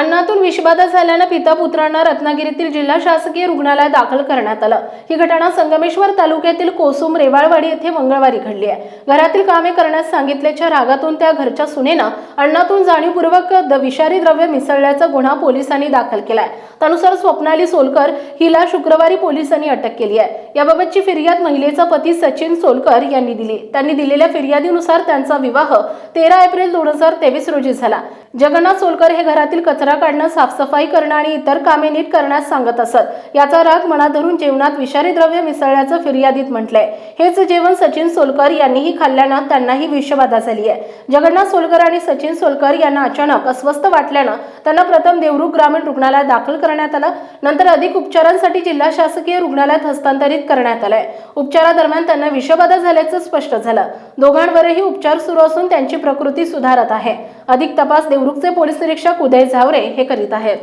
अन्नातून विषबाधा झाल्यानं पिता पुत्रांना रत्नागिरीतील जिल्हा शासकीय रुग्णालयात दाखल करण्यात आलं. ही घटना संगमेश्वर तालुक्यातील कोसुम रेवाळवाडी येथे मंगळवारी घडली आहे. घरातील कामे करण्यास सांगितल्याच्या रागातून त्या घरच्या सुनेनं अन्नातून जाणीवपूर्वक द विषारी द्रव्य मिसळल्याचा गुन्हा पोलिसांनी दाखल केलाय. त्यानुसार स्वप्नाली सोलकर हिला शुक्रवारी पोलिसांनी अटक केली आहे. याबाबतची फिर्याद महिलेचा पती सचिन सोलकर यांनी दिली. त्यांनी दिलेल्या फिर्यादीनुसार त्यांचा विवाह तेरा एप्रिल दोन हजार तेवीस रोजी झाला. जगन्नाथ सोलकर हे घरातील कचरा काढणं साफसफाई करणं आणि इतर कामे नीट करण्यास सांगत असत. याचा राग मनात धरून जेवणात विषारी द्रव्य मिसळल्याचं फिर्यादीत म्हटलंय. हेच जेवण सचिन सोलकर यांनीही खाल्ल्यानं त्यांनाही विषबाधा झाली आहे. जगन्नाथ सोलकर आणि सचिन सोलकर यांना अचानक अस्वस्थ वाटल्यानं त्यांना प्रथम देवरुख ग्रामीण रुग्णालयात दाखल करण्यात आलं. नंतर अधिक उपचारांसाठी जिल्हा शासकीय रुग्णालयात हस्तांतरित करण्यात आलंय. उपचारादरम्यान त्यांना विषबाधा झाल्याचं स्पष्ट झालं. दोघांवरही उपचार सुरू असून त्यांची प्रकृती सुधारत आहे. अधिक तपास देवरुखचे पोलीस निरीक्षक उदय झावरे हे करीत आहेत.